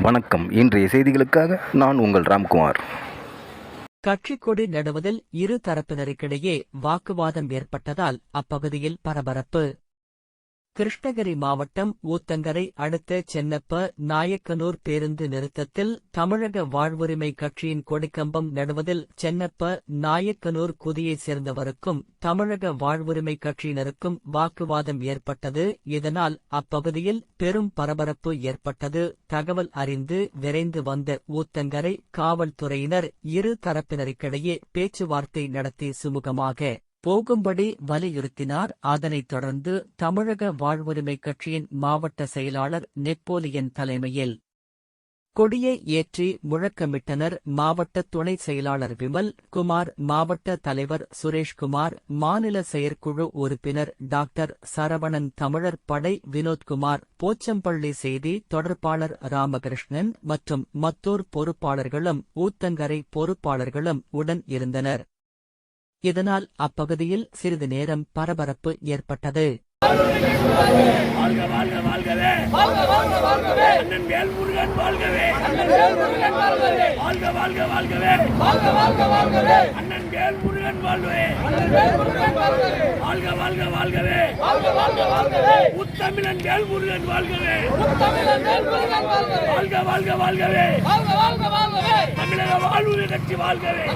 வணக்கம். இன்றைய செய்திகளுக்காக நான் உங்கள் ராம்குமார். கட்சிக்கொடி நடுவதில் இரு தரப்பினருக்கிடையே வாக்குவாதம் ஏற்பட்டதால் அப்பகுதியில் பரபரப்பு. கிருஷ்ணகிரி மாவட்டம் ஊத்தங்கரை அடுத்த சென்னப்ப நாயக்கனூர் பேருந்து நிறுத்தத்தில் தமிழக வாழ்வுரிமை கட்சியின் கொடிக்கம்பம் நடுவதில் சென்னப்ப நாயக்கனூர் குதியைச் சேர்ந்தவருக்கும் தமிழக வாழ்வுரிமை கட்சியினருக்கும் வாக்குவாதம் ஏற்பட்டது. இதனால் அப்பகுதியில் பெரும் பரபரப்பு ஏற்பட்டது. தகவல் அறிந்து விரைந்து வந்த ஊத்தங்கரை காவல்துறையினர் இரு தரப்பினருக்கிடையே பேச்சுவார்த்தை நடத்தி சுமூகமாக போகும்படி வலியுறுத்தினார். அதனைத் தொடர்ந்து தமிழக வாழ்வுரிமை கட்சியின் மாவட்ட செயலாளர் நெப்போலியன் தலைமையில் கொடியை ஏற்றி முழக்கமிட்டனர். மாவட்ட துணை செயலாளர் விமல் குமார் மாவட்ட தலைவர் சுரேஷ்குமார் மாநில செயற்குழு உறுப்பினர் டாக்டர் சரவணன் தமிழர் படை வினோத்குமார் போச்சம்பள்ளி செய்தி தொடர்பாளர் ராமகிருஷ்ணன் மற்றும் மத்தூர் பொறுப்பாளர்களும் ஊத்தங்கரை பொறுப்பாளர்களும் உடன் இருந்தனர். இதனால் அப்பகுதியில் சிறிது நேரம் பரபரப்பு ஏற்பட்டது வாழ்க வாழ்க வாழ்க அண்ணன் வேல்முருகன் வாழ்கவே வாழ்க வாழ்க வாழ்கவே வாழ்க வாழ்க வாழ்க வாழ்க வாழ்க வாழ்க வாழ்க வாழ்க வாழ்க தமிழக வாழ்வுரை கட்சி வாழ்கவே